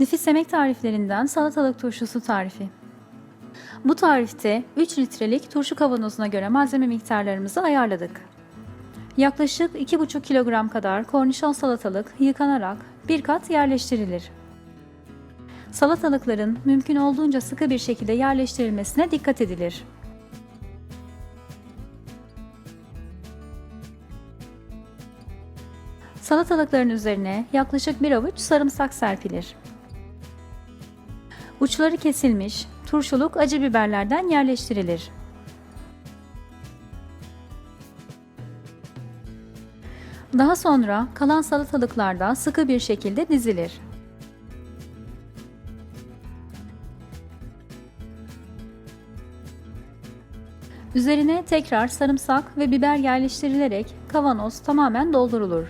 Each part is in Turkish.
Nefis yemek tariflerinden salatalık turşusu tarifi. Bu tarifte 3 litrelik turşu kavanozuna göre malzeme miktarlarımızı ayarladık. Yaklaşık 2,5 kilogram kadar kornişon salatalık yıkanarak bir kat yerleştirilir. Salatalıkların mümkün olduğunca sıkı bir şekilde yerleştirilmesine dikkat edilir. Salatalıkların üzerine yaklaşık bir avuç sarımsak serpilir. Uçları kesilmiş turşuluk acı biberlerden yerleştirilir. Daha sonra kalan salatalıklar da sıkı bir şekilde dizilir. Üzerine tekrar sarımsak ve biber yerleştirilerek kavanoz tamamen doldurulur.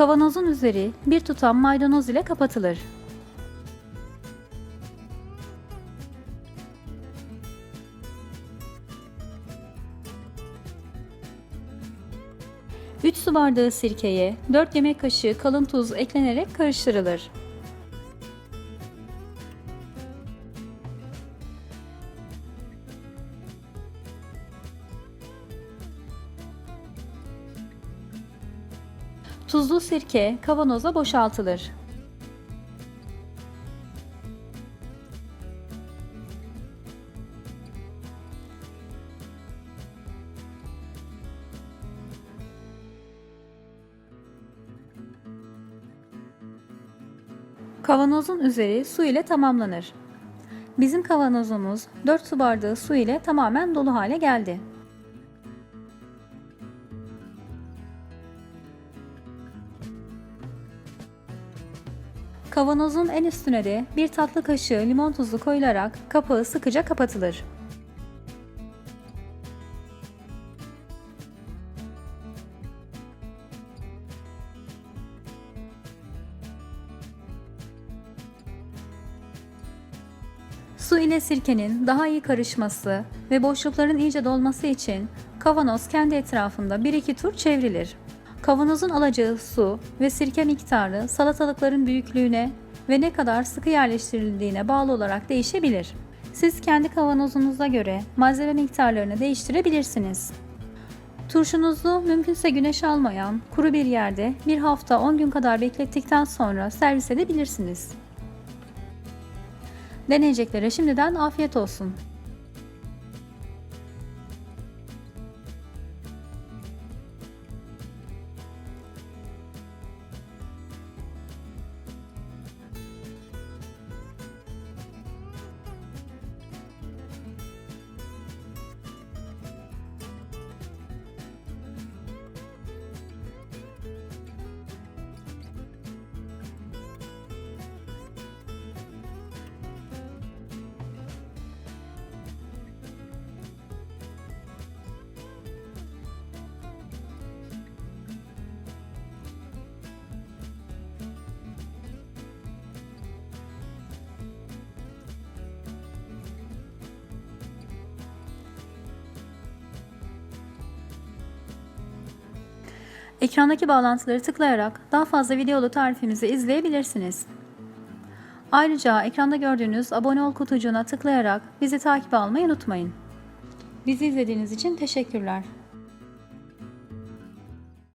Kavanozun üzeri bir tutam maydanoz ile kapatılır. Üç su bardağı sirkeye 4 yemek kaşığı kalın tuz eklenerek karıştırılır. Tuzlu sirke kavanoza boşaltılır. Kavanozun üzeri su ile tamamlanır. Bizim kavanozumuz 4 su bardağı su ile tamamen dolu hale geldi. Kavanozun en üstüne de bir tatlı kaşığı limon tuzu koyularak kapağı sıkıca kapatılır. Su ile sirkenin daha iyi karışması ve boşlukların iyice dolması için kavanoz kendi etrafında 1-2 tur çevrilir. Kavanozun alacağı su ve sirke miktarı salatalıkların büyüklüğüne ve ne kadar sıkı yerleştirildiğine bağlı olarak değişebilir. Siz kendi kavanozunuza göre malzeme miktarlarını değiştirebilirsiniz. Turşunuzu mümkünse güneş almayan kuru bir yerde bir hafta 10 gün kadar beklettikten sonra servis edebilirsiniz. Deneyeceklere şimdiden afiyet olsun. Ekrandaki bağlantıları tıklayarak daha fazla videolu tarifimizi izleyebilirsiniz. Ayrıca ekranda gördüğünüz abone ol kutucuğuna tıklayarak bizi takip almayı unutmayın. Bizi izlediğiniz için teşekkürler.